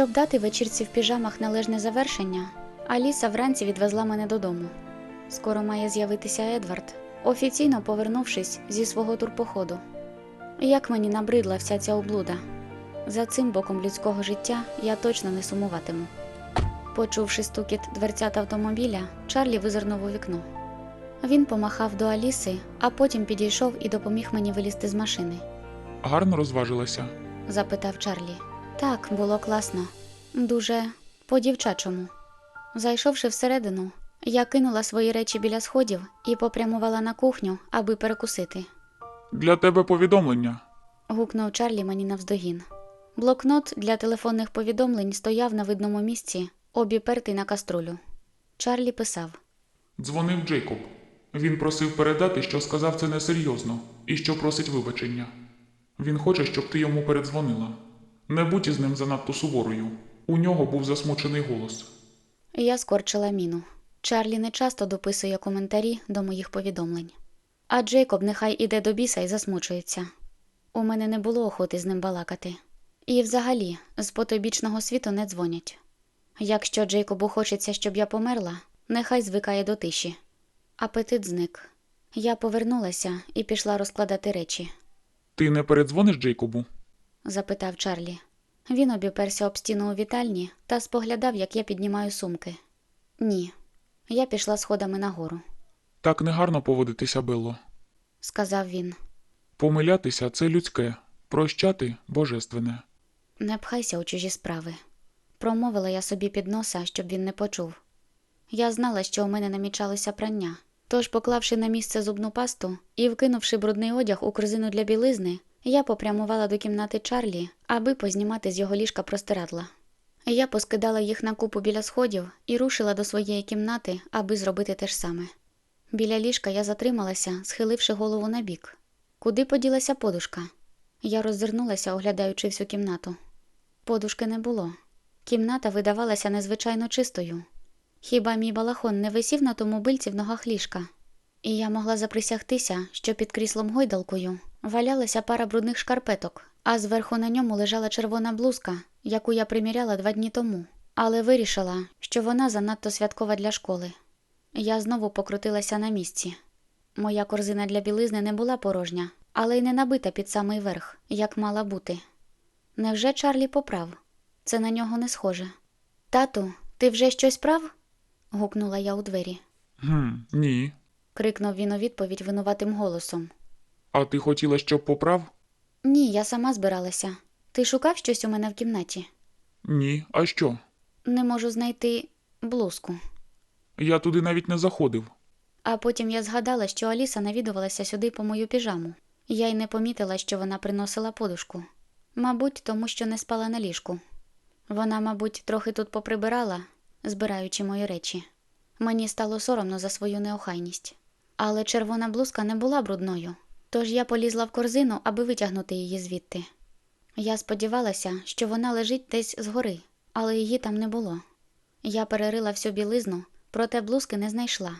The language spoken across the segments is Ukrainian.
Щоб дати вечірці в піжамах належне завершення, Аліса вранці відвезла мене додому. Скоро має з'явитися Едвард, офіційно повернувшись зі свого турпоходу. Як мені набридла вся ця облуда. За цим боком людського життя я точно не сумуватиму. Почувши стукіт дверцят автомобіля, Чарлі визирнув у вікно. Він помахав до Аліси, а потім підійшов і допоміг мені вилізти з машини. Гарно розважилася. запитав Чарлі. Так, було класно. Дуже по-дівчачому. Зайшовши всередину, я кинула свої речі біля сходів і попрямувала на кухню, аби перекусити. Для тебе повідомлення. гукнув Чарлі мені навздогін. Блокнот для телефонних повідомлень стояв на видному місці, обіпертий на каструлю. Чарлі писав: Дзвонив Джейкоб. Він просив передати, що сказав це несерйозно і що просить вибачення. Він хоче, щоб ти йому передзвонила. Не будь із ним занадто суворою. У нього був засмучений голос. Я скорчила міну. Чарлі не часто дописує коментарі до моїх повідомлень. А Джейкоб нехай іде до біса і засмучується. У мене не було охоти з ним балакати. І взагалі, з потойбічного світу не дзвонять. Якщо Джейкобу хочеться, щоб я померла, нехай звикає до тиші. Апетит зник. Я повернулася і пішла розкладати речі, Ти не передзвониш Джейкобу? Запитав Чарлі. Він обіперся об стіну у вітальні та споглядав, як я піднімаю сумки. Ні, я пішла сходами нагору, Так негарно поводитися, Белло. сказав він. Помилятися це людське, прощати божественне. Не пхайся у чужі справи. Промовила я собі під носа, щоб він не почув. Я знала, що у мене намічалося прання, тож, поклавши на місце зубну пасту і вкинувши брудний одяг у корзину для білизни, я попрямувала до кімнати Чарлі, аби познімати з його ліжка простирадла. Я поскидала їх на купу біля сходів і рушила до своєї кімнати, аби зробити те ж саме. Біля ліжка я затрималася, схиливши голову на бік. Куди поділася подушка? Я роззирнулася, оглядаючи всю кімнату. Подушки не було. Кімната видавалася незвичайно чистою. Хіба мій балахон не висів на тому бильці в ногах ліжка? І я могла заприсягтися, що під кріслом гойдалкою валялася пара брудних шкарпеток, а зверху на ньому лежала червона блузка, яку я приміряла два дні тому, але вирішила, що вона занадто святкова для школи. Я знову покрутилася на місці. Моя корзина для білизни не була порожня, але й не набита під самий верх, як мала бути. Невже Чарлі поправ? Це на нього не схоже. Тату, ти вже щось прав? гукнула я у двері. Гм, ні. Крикнув він у відповідь винуватим голосом. А ти хотіла, щоб поправ? Ні, я сама збиралася. Ти шукав щось у мене в кімнаті? Ні. А що? Не можу знайти блузку. Я туди навіть не заходив. А потім я згадала, що Аліса навідувалася сюди по мою піжаму. Я й не помітила, що вона приносила подушку. Мабуть, тому що не спала на ліжку. Вона, мабуть, трохи тут поприбирала, збираючи мої речі. Мені стало соромно за свою неохайність. Але червона блузка не була брудною, тож я полізла в корзину, аби витягнути її звідти. Я сподівалася, що вона лежить десь згори, але її там не було. Я перерила всю білизну, проте блузки не знайшла.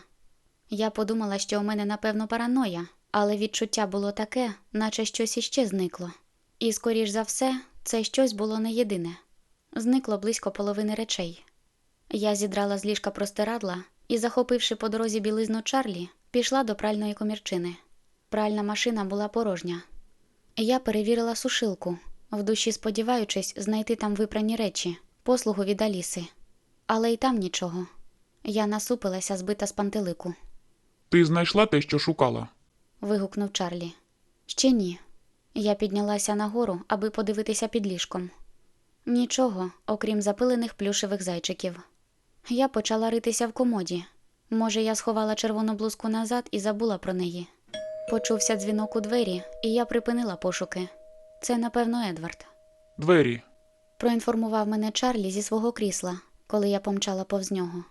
Я подумала, що у мене напевно параноя, але відчуття було таке, наче щось іще зникло. І, скоріш за все, це щось було не єдине. Зникло близько половини речей. Я зідрала з ліжка простирадла і, захопивши по дорозі білизну Чарлі, пішла до пральної комірчини. Пральна машина була порожня. Я перевірила сушилку, в душі сподіваючись знайти там випрані речі, послугу від Аліси. Але й там нічого. Я насупилася, збита з пантелику. Ти знайшла те, що шукала? вигукнув Чарлі. Ще ні. Я піднялася нагору, аби подивитися під ліжком. Нічого, окрім запилених плюшевих зайчиків. Я почала ритися в комоді. Може, я сховала червону блузку назад і забула про неї. Почувся дзвінок у двері, і я припинила пошуки. Це, напевно, Едвард. Двері. Проінформував мене Чарлі зі свого крісла, коли я помчала повз нього.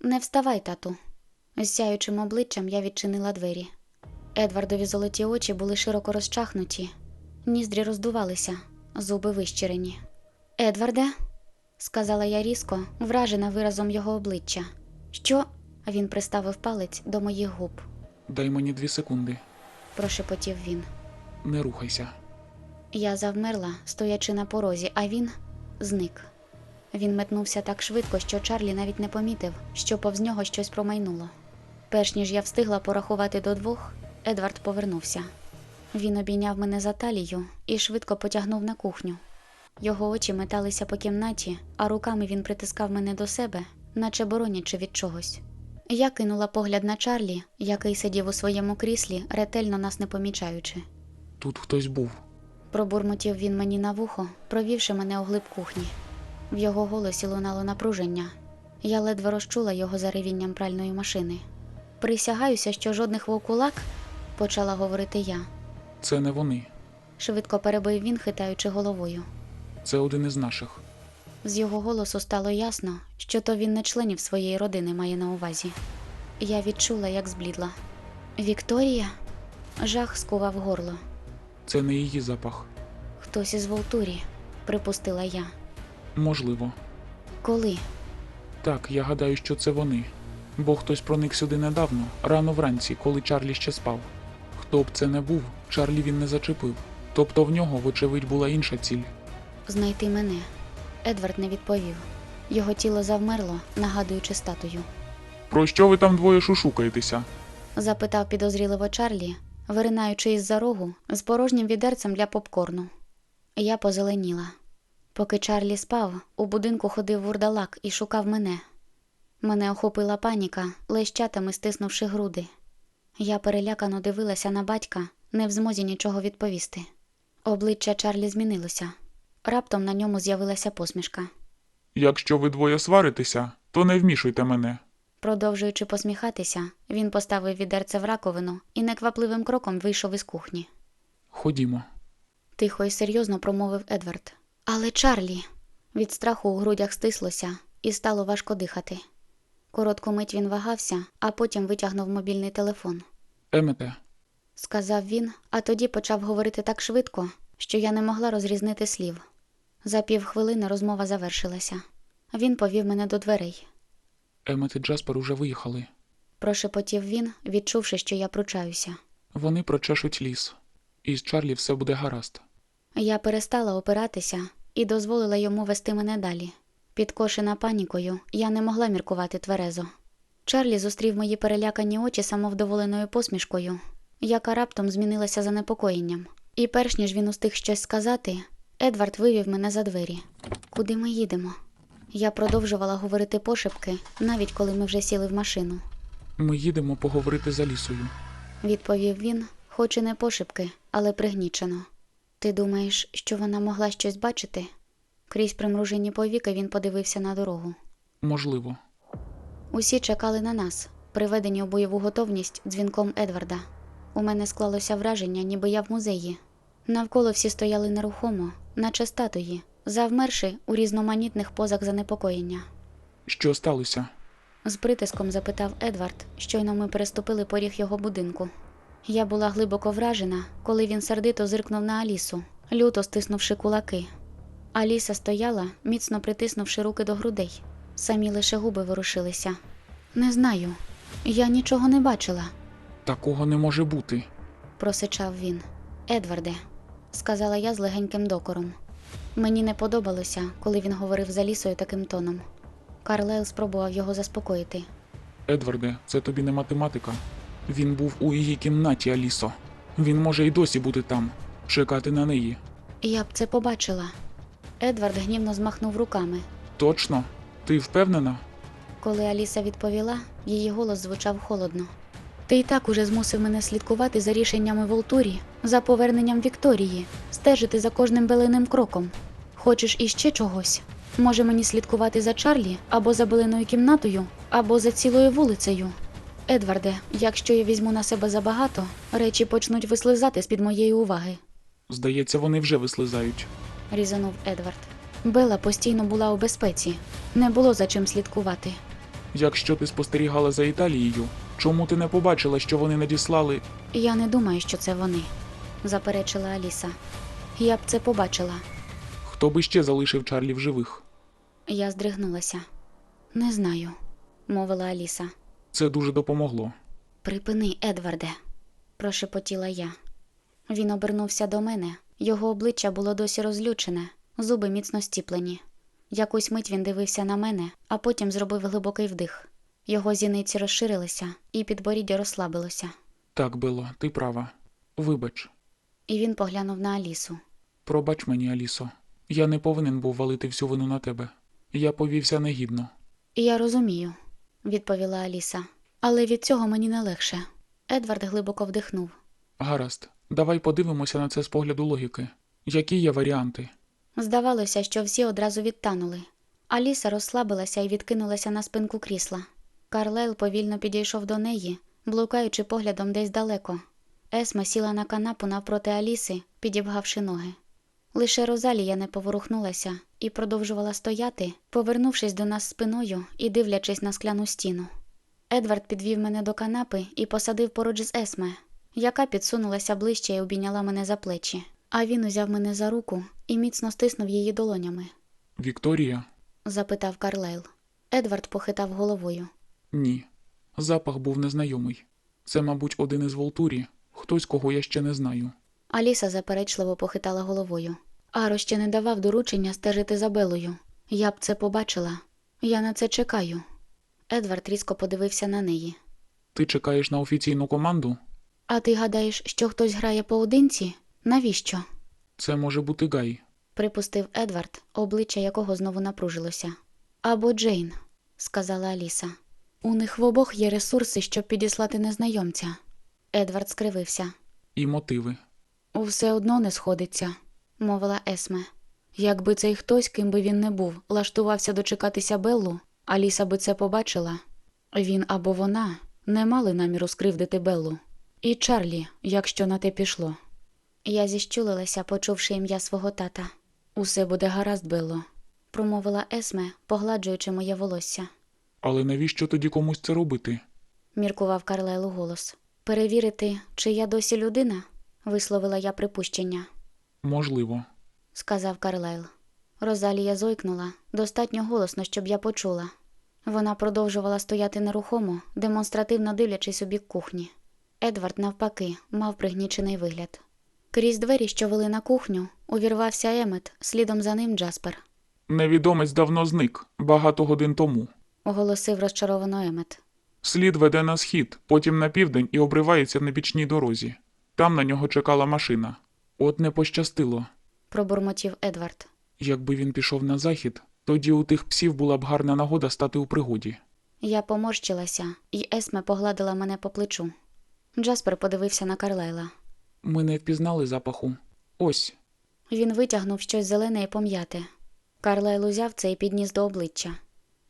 Не вставай, тату. З сяючим обличчям я відчинила двері. Едвардові золоті очі були широко розчахнуті, ніздрі роздувалися, зуби вищирені. Едварде, сказала я різко, вражена виразом його обличчя. Що? Він приставив палець до моїх губ. Дай мені дві секунди. Прошепотів він. Не рухайся. Я завмерла, стоячи на порозі, а він зник. Він метнувся так швидко, що Чарлі навіть не помітив, що повз нього щось промайнуло. Перш ніж я встигла порахувати до двох, Едвард повернувся. Він обійняв мене за талію і швидко потягнув на кухню. Його очі металися по кімнаті, а руками він притискав мене до себе, наче боронячи від чогось. Я кинула погляд на Чарлі, який сидів у своєму кріслі, ретельно нас не помічаючи. Тут хтось був. Пробурмотів він мені на вухо, провівши мене у глиб кухні. В його голосі лунало напруження. Я ледве розчула його за ревінням пральної машини. Присягаюся, що жодних вовкулак, почала говорити я. Це не вони. Швидко перебив він, хитаючи головою. Це один із наших. З його голосу стало ясно, що то він не членів своєї родини має на увазі. Я відчула, як зблідла. Вікторія? Жах скував горло. Це не її запах. Хтось із Волтурі, припустила я. Можливо. Коли? Так, я гадаю, що це вони. Бо хтось проник сюди недавно, рано вранці, коли Чарлі ще спав. Хто б це не був, Чарлі він не зачепив. Тобто в нього, вочевидь, була інша ціль. Знайти мене. Едвард не відповів. Його тіло завмерло, нагадуючи статую. Про що ви там двоє шушукаєтеся? Запитав підозріливо Чарлі, виринаючи із-за рогу з порожнім відерцем для попкорну. Я позеленіла. Поки Чарлі спав, у будинку ходив вурдалак і шукав мене. Мене охопила паніка, лещатами стиснувши груди. Я перелякано дивилася на батька, не в змозі нічого відповісти. Обличчя Чарлі змінилося. Раптом на ньому з'явилася посмішка. Якщо ви двоє сваритеся, то не вмішуйте мене. Продовжуючи посміхатися, він поставив відерце в раковину і неквапливим кроком вийшов із кухні. Ходімо. Тихо і серйозно промовив Едвард. Але Чарлі. Від страху у грудях стислося і стало важко дихати. Коротку мить він вагався, а потім витягнув мобільний телефон. Емете, Сказав він, а тоді почав говорити так швидко, що я не могла розрізнити слів. За півхвилини розмова завершилася. Він повів мене до дверей. Емет і Джаспер уже виїхали. Прошепотів він, відчувши, що я пручаюся. Вони прочешуть ліс. І з Чарлі все буде гаразд. Я перестала опиратися і дозволила йому вести мене далі. Підкошена панікою, я не могла міркувати тверезо. Чарлі зустрів мої перелякані очі самовдоволеною посмішкою, яка раптом змінилася занепокоєнням. І перш ніж він устиг щось сказати, Едвард вивів мене за двері. Куди ми їдемо? Я продовжувала говорити пошепки, навіть коли ми вже сіли в машину. Ми їдемо поговорити за лісою. Відповів він, хоч і не пошепки, але пригнічено. Ти думаєш, що вона могла щось бачити? Крізь примружені повіки він подивився на дорогу. Можливо. Усі чекали на нас, приведені у бойову готовність дзвінком Едварда. У мене склалося враження, ніби я в музеї. Навколо всі стояли нерухомо, наче статуї, завмерши у різноманітних позах занепокоєння. Що сталося? З притиском запитав Едвард, щойно ми переступили поріг його будинку. Я була глибоко вражена, коли він сердито зиркнув на Алісу, люто стиснувши кулаки. Аліса стояла, міцно притиснувши руки до грудей. Самі лише губи ворушилися. Не знаю, я нічого не бачила, Такого не може бути. просичав він. Едварде, сказала я з легеньким докором. Мені не подобалося, коли він говорив за лісою таким тоном. Карлайл спробував його заспокоїти. Едварде, це тобі не математика. Він був у її кімнаті, Алісо. Він може й досі бути там, чекати на неї. Я б це побачила. Едвард гнівно змахнув руками. Точно? Ти впевнена? Коли Аліса відповіла, її голос звучав холодно. Ти і так уже змусив мене слідкувати за рішеннями Волтурі, за поверненням Вікторії, стежити за кожним беленим кроком. Хочеш іще чогось? Може мені слідкувати за Чарлі або за билиною кімнатою, або за цілою вулицею? Едварде, якщо я візьму на себе забагато, речі почнуть вислизати з-під моєї уваги, Здається, вони вже вислизають. різанув Едвард. Бела постійно була у безпеці, не було за чим слідкувати. Якщо ти спостерігала за Італією, чому ти не побачила, що вони надіслали. Я не думаю, що це вони, заперечила Аліса. Я б це побачила. Хто би ще залишив Чарлі в живих? Я здригнулася. Не знаю, мовила Аліса. Це дуже допомогло. Припини, Едварде, прошепотіла я. Він обернувся до мене. Його обличчя було досі розлючене, зуби міцно стіплені. Якусь мить він дивився на мене, а потім зробив глибокий вдих. Його зіниці розширилися, і підборіддя розслабилося. Так, Бело, ти права. Вибач, І він поглянув на Алісу. пробач мені, Алісо. Я не повинен був валити всю вину на тебе. Я повівся негідно. Я розумію, відповіла Аліса. Але від цього мені не легше. Едвард глибоко вдихнув. Гаразд, давай подивимося на це з погляду логіки. Які є варіанти? Здавалося, що всі одразу відтанули. Аліса розслабилася і відкинулася на спинку крісла. Карлайл повільно підійшов до неї, блукаючи поглядом десь далеко. Есма сіла на канапу навпроти Аліси, підібгавши ноги. Лише Розалія не поворухнулася і продовжувала стояти, повернувшись до нас спиною і дивлячись на скляну стіну. Едвард підвів мене до канапи і посадив поруч з Есме, яка підсунулася ближче і обійняла мене за плечі. А він узяв мене за руку і міцно стиснув її долонями, Вікторія? запитав Карлайл. Едвард похитав головою. Ні. Запах був незнайомий. Це, мабуть, один із Волтурі, хтось, кого я ще не знаю. Аліса заперечливо похитала головою. Аро ще не давав доручення стежити за Белою. Я б це побачила. Я на це чекаю. Едвард різко подивився на неї. Ти чекаєш на офіційну команду? А ти гадаєш, що хтось грає поодинці? Навіщо? Це може бути Гай. припустив Едвард, обличчя якого знову напружилося. Або Джейн, сказала Аліса. У них в обох є ресурси, щоб підіслати незнайомця. Едвард скривився. І мотиви. Все одно не сходиться, мовила Есме. Якби цей хтось, ким би він не був, лаштувався дочекатися Беллу, Аліса би це побачила. Він або вона не мали наміру скривдити Беллу. І Чарлі, якщо на те пішло. Я зіщулилася, почувши ім'я свого тата. Усе буде гаразд, Белло, промовила Есме, погладжуючи моє волосся. Але навіщо тоді комусь це робити? міркував Карлайлу голос. Перевірити, чи я досі людина, висловила я припущення. Можливо. сказав Карлайл. Розалія зойкнула достатньо голосно, щоб я почула. Вона продовжувала стояти нерухомо, демонстративно дивлячись у бік кухні. Едвард, навпаки, мав пригнічений вигляд. Крізь двері, що вели на кухню, увірвався Емет, слідом за ним Джаспер, Невідомець давно зник, багато годин тому. Оголосив розчаровано Емет. Слід веде на схід, потім на південь і обривається на бічній дорозі. Там на нього чекала машина. От не пощастило. Пробурмотів Едвард. Якби він пішов на захід, тоді у тих псів була б гарна нагода стати у пригоді. Я поморщилася, і Есме погладила мене по плечу. Джаспер подивився на Карлайла. Ми не впізнали запаху. Ось. Він витягнув щось зелене і пом'яте. Карлайл узяв це і підніс до обличчя.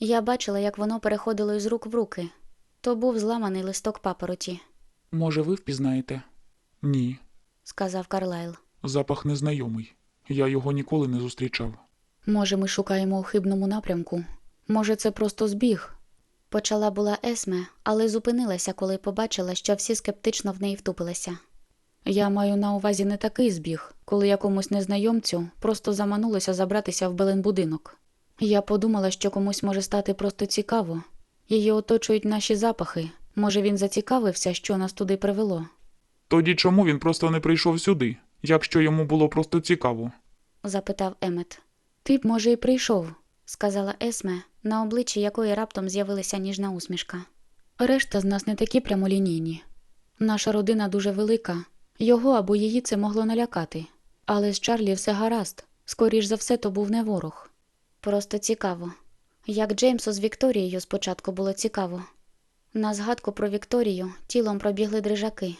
Я бачила, як воно переходило із рук в руки. То був зламаний листок папороті, Може, ви впізнаєте? Ні. сказав Карлайл. Запах незнайомий. Я його ніколи не зустрічав. Може, ми шукаємо у хибному напрямку. Може, це просто збіг. Почала була Есме, але зупинилася, коли побачила, що всі скептично в неї втупилися. Я маю на увазі не такий збіг, коли якомусь незнайомцю просто заманулося забратися в Белен будинок. Я подумала, що комусь може стати просто цікаво. Її оточують наші запахи. Може, він зацікавився, що нас туди привело. Тоді чому він просто не прийшов сюди, якщо йому було просто цікаво? запитав Емет. Ти б, може, і прийшов, сказала Есме, на обличчі якої раптом з'явилася ніжна усмішка. Решта з нас не такі прямолінійні. Наша родина дуже велика, його або її це могло налякати. Але з Чарлі все гаразд. Скоріш за все, то був не ворог. Просто цікаво. Як Джеймсу з Вікторією спочатку було цікаво. На згадку про Вікторію тілом пробігли дрижаки.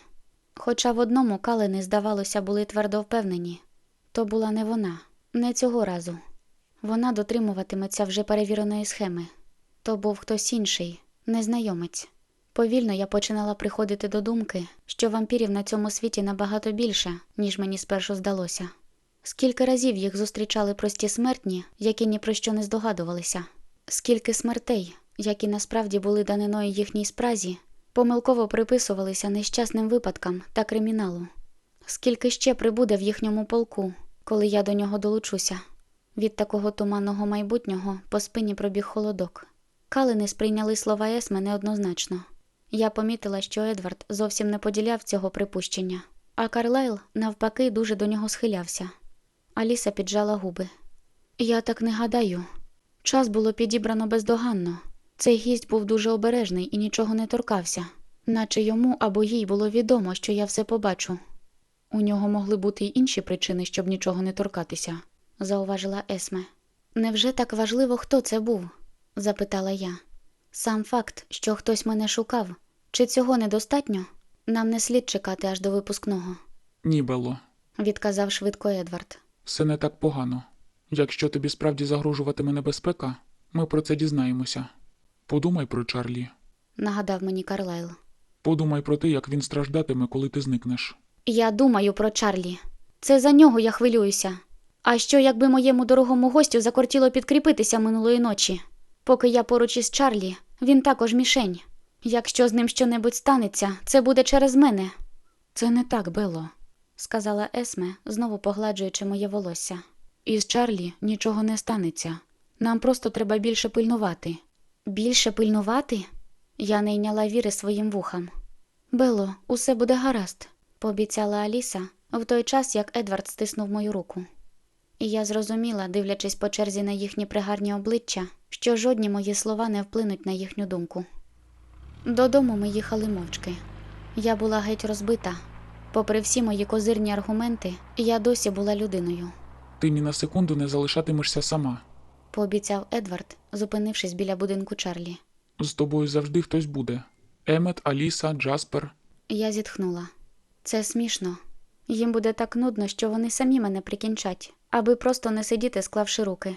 Хоча в одному калини, здавалося, були твердо впевнені. То була не вона, не цього разу. Вона дотримуватиметься вже перевіреної схеми. То був хтось інший, незнайомець. Повільно я починала приходити до думки, що вампірів на цьому світі набагато більше, ніж мені спершу здалося. Скільки разів їх зустрічали прості смертні, які ні про що не здогадувалися, скільки смертей, які насправді були даниною їхній спразі, помилково приписувалися нещасним випадкам та криміналу. Скільки ще прибуде в їхньому полку, коли я до нього долучуся. Від такого туманного майбутнього по спині пробіг холодок. Калини сприйняли слова Есме неоднозначно. Я помітила, що Едвард зовсім не поділяв цього припущення, а Карлайл, навпаки, дуже до нього схилявся. Аліса піджала губи. Я так не гадаю. Час було підібрано бездоганно. Цей гість був дуже обережний і нічого не торкався, наче йому або їй було відомо, що я все побачу. У нього могли бути й інші причини, щоб нічого не торкатися, зауважила Есме. Невже так важливо, хто це був? запитала я. Сам факт, що хтось мене шукав, чи цього недостатньо? Нам не слід чекати аж до випускного, Ні, Белло, відказав швидко Едвард. Все не так погано. Якщо тобі справді загрожуватиме небезпека, ми про це дізнаємося. Подумай про Чарлі. Нагадав мені Карлайл. Подумай про те, як він страждатиме, коли ти зникнеш. Я думаю про Чарлі. Це за нього я хвилююся. А що, якби моєму дорогому гостю закортіло підкріпитися минулої ночі? Поки я поруч із Чарлі, він також мішень. Якщо з ним щонебудь станеться, це буде через мене. Це не так, Бело, сказала Есме, знову погладжуючи моє волосся. Із Чарлі нічого не станеться. Нам просто треба більше пильнувати. Більше пильнувати? Я не йняла віри своїм вухам. Бело, усе буде гаразд, пообіцяла Аліса в той час, як Едвард стиснув мою руку. І я зрозуміла, дивлячись по черзі на їхні пригарні обличчя, що жодні мої слова не вплинуть на їхню думку. Додому ми їхали мовчки. Я була геть розбита. Попри всі мої козирні аргументи, я досі була людиною, Ти ні на секунду не залишатимешся сама. пообіцяв Едвард, зупинившись біля будинку Чарлі. З тобою завжди хтось буде. Емет, Аліса, Джаспер. Я зітхнула. Це смішно. Їм буде так нудно, що вони самі мене прикінчать, аби просто не сидіти, склавши руки.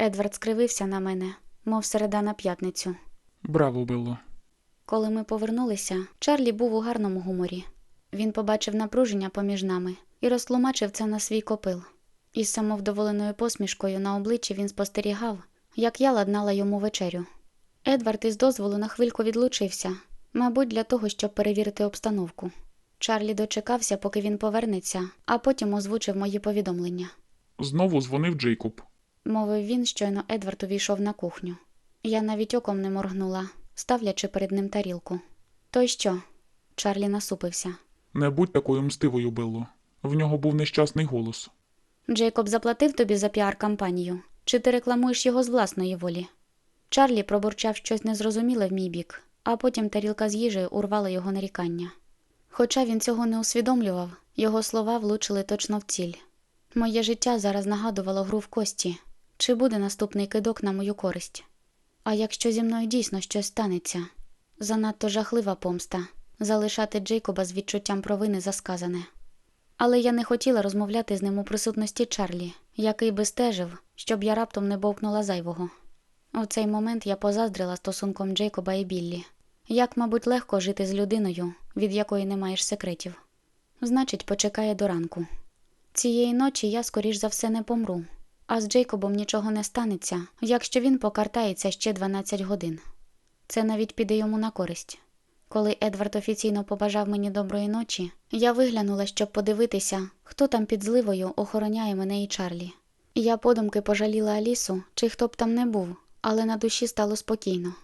Едвард скривився на мене, мов середа на п'ятницю. Браво, Белло. Коли ми повернулися, Чарлі був у гарному гуморі. Він побачив напруження поміж нами і розтлумачив це на свій копил. Із самовдоволеною посмішкою на обличчі він спостерігав, як я ладнала йому вечерю. Едвард із дозволу на хвильку відлучився, мабуть, для того, щоб перевірити обстановку. Чарлі дочекався, поки він повернеться, а потім озвучив мої повідомлення. Знову дзвонив Джейкоб. Мовив він, щойно Едвард увійшов на кухню. Я навіть оком не моргнула, ставлячи перед ним тарілку. То й що? Чарлі насупився. Не будь такою мстивою, Белло. В нього був нещасний голос. Джейкоб заплатив тобі за піар-кампанію, чи ти рекламуєш його з власної волі? Чарлі пробурчав щось незрозуміле в мій бік, а потім тарілка з їжею урвала його нарікання. Хоча він цього не усвідомлював, його слова влучили точно в ціль. Моє життя зараз нагадувало гру в кості, чи буде наступний кидок на мою користь. А якщо зі мною дійсно щось станеться, занадто жахлива помста залишати Джейкоба з відчуттям провини за сказане. Але я не хотіла розмовляти з ним у присутності Чарлі, який би стежив, щоб я раптом не бовкнула зайвого. У цей момент я позаздрила стосунком Джейкоба і Біллі. Як, мабуть, легко жити з людиною, від якої не маєш секретів. Значить, почекає до ранку. Цієї ночі я, скоріш за все, не помру, а з Джейкобом нічого не станеться, якщо він покартається ще 12 годин. Це навіть піде йому на користь. Коли Едвард офіційно побажав мені доброї ночі, я виглянула, щоб подивитися, хто там під зливою охороняє мене і Чарлі. Я подумки пожаліла Алісу, чи хто б там не був, але на душі стало спокійно.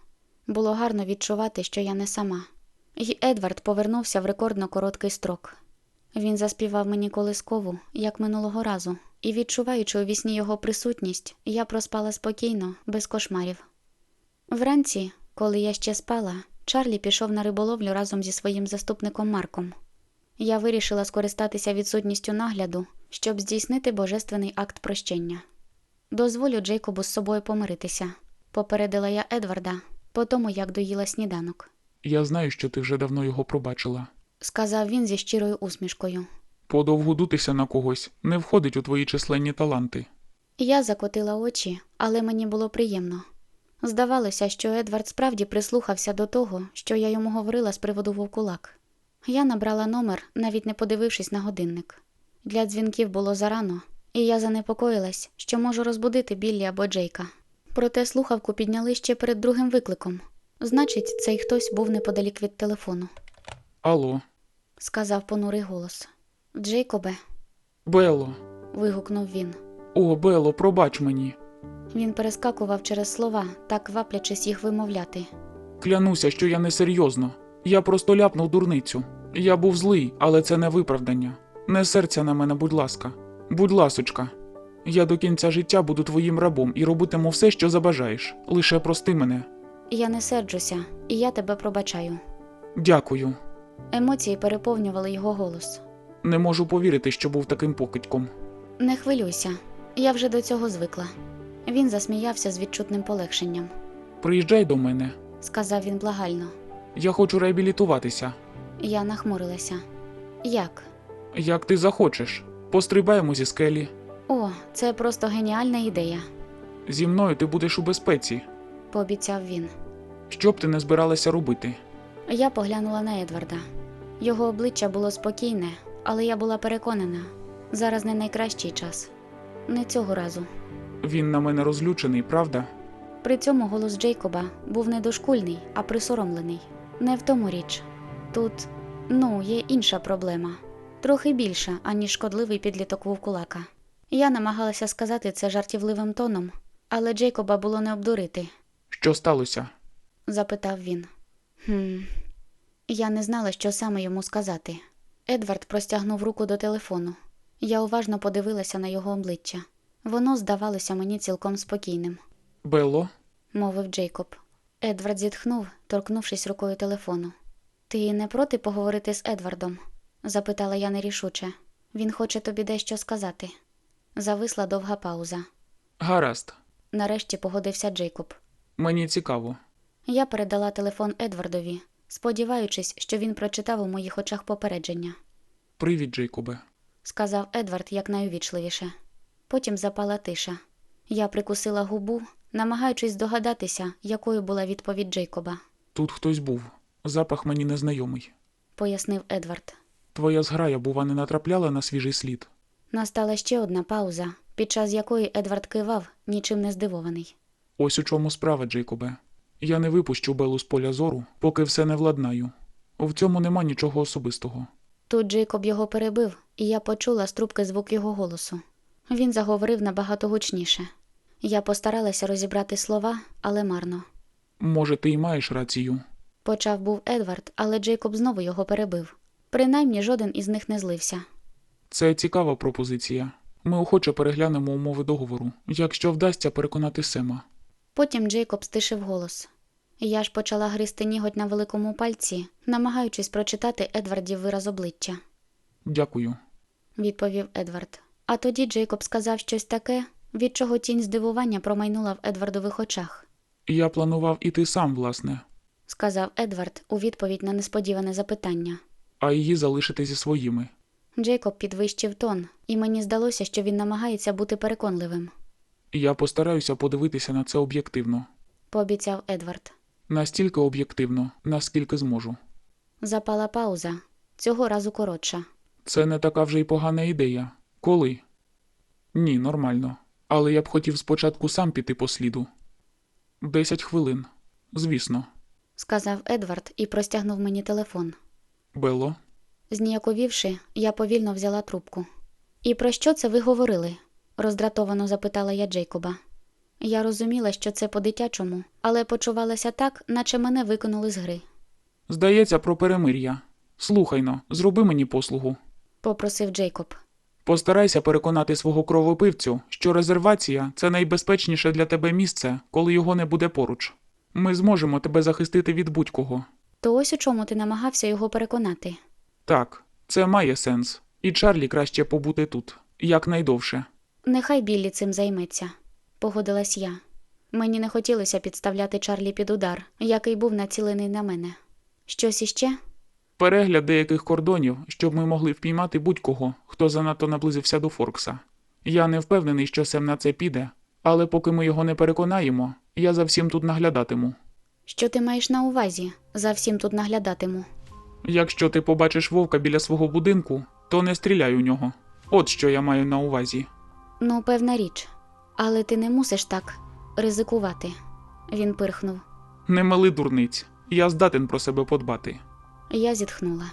Було гарно відчувати, що я не сама. І Едвард повернувся в рекордно короткий строк. Він заспівав мені колискову, як минулого разу, і, відчуваючи у вісні його присутність, я проспала спокійно, без кошмарів. Вранці, коли я ще спала, Чарлі пішов на риболовлю разом зі своїм заступником Марком. Я вирішила скористатися відсутністю нагляду, щоб здійснити божественний акт прощення. Дозволю Джейкобу з собою помиритися, попередила я Едварда по тому, як доїла сніданок, Я знаю, що ти вже давно його пробачила. сказав він зі щирою усмішкою. Подовгу дутися на когось не входить у твої численні таланти. Я закотила очі, але мені було приємно. Здавалося, що Едвард справді прислухався до того, що я йому говорила з приводу вовкулак. Я набрала номер, навіть не подивившись на годинник. Для дзвінків було зарано, і я занепокоїлась, що можу розбудити Біллі або Джейка. Проте слухавку підняли ще перед другим викликом. Значить, цей хтось був неподалік від телефону, Алло, сказав понурий голос. Джейкобе, Белло. вигукнув він. О, Белло, пробач мені. Він перескакував через слова, так кваплячись їх вимовляти. Клянуся, що я не серйозно. Я просто ляпнув дурницю. Я був злий, але це не виправдання. Не серця на мене, будь ласка. Будь ласочка. Я до кінця життя буду твоїм рабом і робитиму все, що забажаєш. Лише прости мене. Я не серджуся, і я тебе пробачаю. Дякую. Емоції переповнювали його голос. Не можу повірити, що був таким покидьком. Не хвилюйся, я вже до цього звикла. Він засміявся з відчутним полегшенням. Приїжджай до мене. Сказав він благально. Я хочу реабілітуватися. Я нахмурилася. Як? Як ти захочеш. Пострибаємо зі скелі. О, це просто геніальна ідея, Зі мною ти будеш у безпеці. пообіцяв він. Що б ти не збиралася робити? Я поглянула на Едварда. Його обличчя було спокійне, але я була переконана, зараз не найкращий час. Не цього разу. Він на мене розлючений, правда? При цьому голос Джейкоба був не дошкульний, а присоромлений. Не в тому річ. Тут, ну, є інша проблема. Трохи більша, аніж шкодливий підліток вовкулака. Я намагалася сказати це жартівливим тоном, але Джейкоба було не обдурити, Що сталося? запитав він. Хм. Я не знала, що саме йому сказати. Едвард простягнув руку до телефону. Я уважно подивилася на його обличчя. Воно здавалося мені цілком спокійним. Белло? мовив Джейкоб. Едвард зітхнув, торкнувшись рукою телефону. Ти не проти поговорити з Едвардом? запитала я нерішуче. Він хоче тобі дещо сказати. Зависла довга пауза. Гаразд. Нарешті погодився Джейкоб. Мені цікаво. Я передала телефон Едвардові, сподіваючись, що він прочитав у моїх очах попередження, Привіт, Джейкобе. сказав Едвард якнайувічливіше. Потім запала тиша. Я прикусила губу, намагаючись здогадатися, якою була відповідь Джейкоба, Тут хтось був. Запах мені незнайомий. пояснив Едвард. Твоя зграя, бува, не натрапляла на свіжий слід. Настала ще одна пауза, під час якої Едвард кивав, нічим не здивований. Ось у чому справа, Джейкобе. Я не випущу Белу з поля зору, поки все не владнаю. В цьому нема нічого особистого. Тут Джейкоб його перебив, і я почула з трубки звук його голосу. Він заговорив набагато гучніше. Я постаралася розібрати слова, але марно. Може, ти й маєш рацію. Почав був Едвард, але Джейкоб знову його перебив. Принаймні жоден із них не злився. Це цікава пропозиція. Ми охоче переглянемо умови договору, якщо вдасться переконати Сема. Потім Джейкоб стишив голос. Я ж почала гризти ніготь на великому пальці, намагаючись прочитати Едвардів вираз обличчя. Дякую. відповів Едвард. А тоді Джейкоб сказав щось таке, від чого тінь здивування промайнула в Едвардових очах, Я планував іти сам, власне, сказав Едвард у відповідь на несподіване запитання. а її залишити зі своїми. Джейкоб підвищив тон, і мені здалося, що він намагається бути переконливим, Я постараюся подивитися на це об'єктивно. пообіцяв Едвард. Настільки об'єктивно, наскільки зможу. Запала пауза, цього разу коротша. Це не така вже й погана ідея. Коли? Ні, нормально. Але я б хотів спочатку сам піти по сліду. Десять хвилин. Звісно. сказав Едвард і простягнув мені телефон. Белло, Зніяковівши, я повільно взяла трубку. І про що це ви говорили? роздратовано запитала я Джейкоба. Я розуміла, що це по-дитячому, але почувалася так, наче мене викинули з гри, здається, про перемир'я. Слухайно, зроби мені послугу. попросив Джейкоб. Постарайся переконати свого кровопивцю, що резервація це найбезпечніше для тебе місце, коли його не буде поруч. Ми зможемо тебе захистити від будь-кого. То ось у чому ти намагався його переконати. Так, це має сенс. І Чарлі краще побути тут якнайдовше. Нехай Біллі цим займеться, погодилась я. Мені не хотілося підставляти Чарлі під удар, який був націлений на мене. Щось іще? Перегляд деяких кордонів, щоб ми могли впіймати будь-кого, хто занадто наблизився до Форкса. Я не впевнений, що Сем на це піде, але поки ми його не переконаємо, я за всім тут наглядатиму. Що ти маєш на увазі? За всім тут наглядатиму. Якщо ти побачиш вовка біля свого будинку, то не стріляй у нього. От що я маю на увазі. Ну, певна річ. Але ти не мусиш так ризикувати. Він пирхнув. Не мали дурниць, я здатен про себе подбати. Я зітхнула.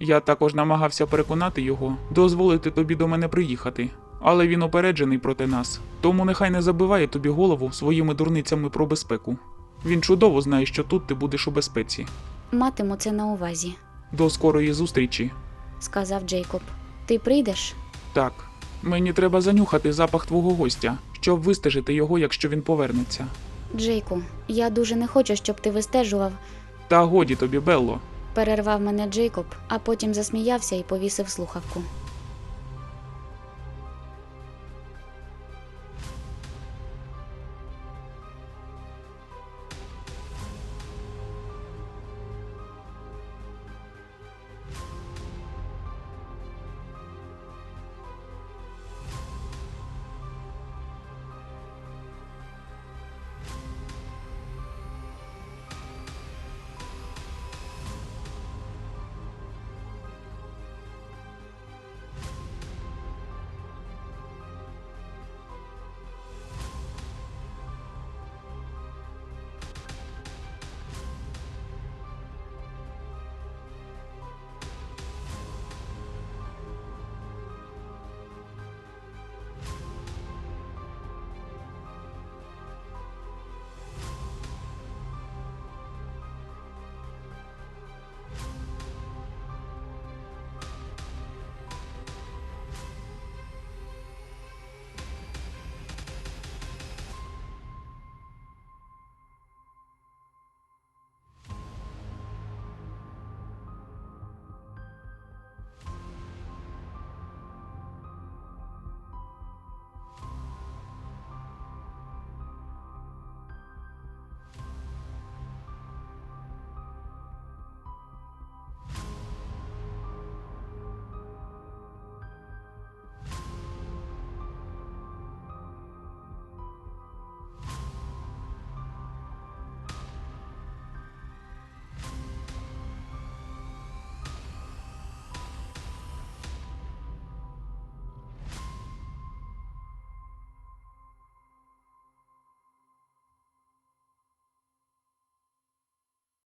Я також намагався переконати його дозволити тобі до мене приїхати, але він опереджений проти нас, тому нехай не забиває тобі голову своїми дурницями про безпеку. Він чудово знає, що тут ти будеш у безпеці. Матиму це на увазі, До скорої зустрічі. сказав Джейкоб. Ти прийдеш? Так, мені треба занюхати запах твого гостя, щоб вистежити його, якщо він повернеться. Джейку, я дуже не хочу, щоб ти вистежував. Та годі тобі, Белло. Перервав мене Джейкоб, а потім засміявся і повісив слухавку.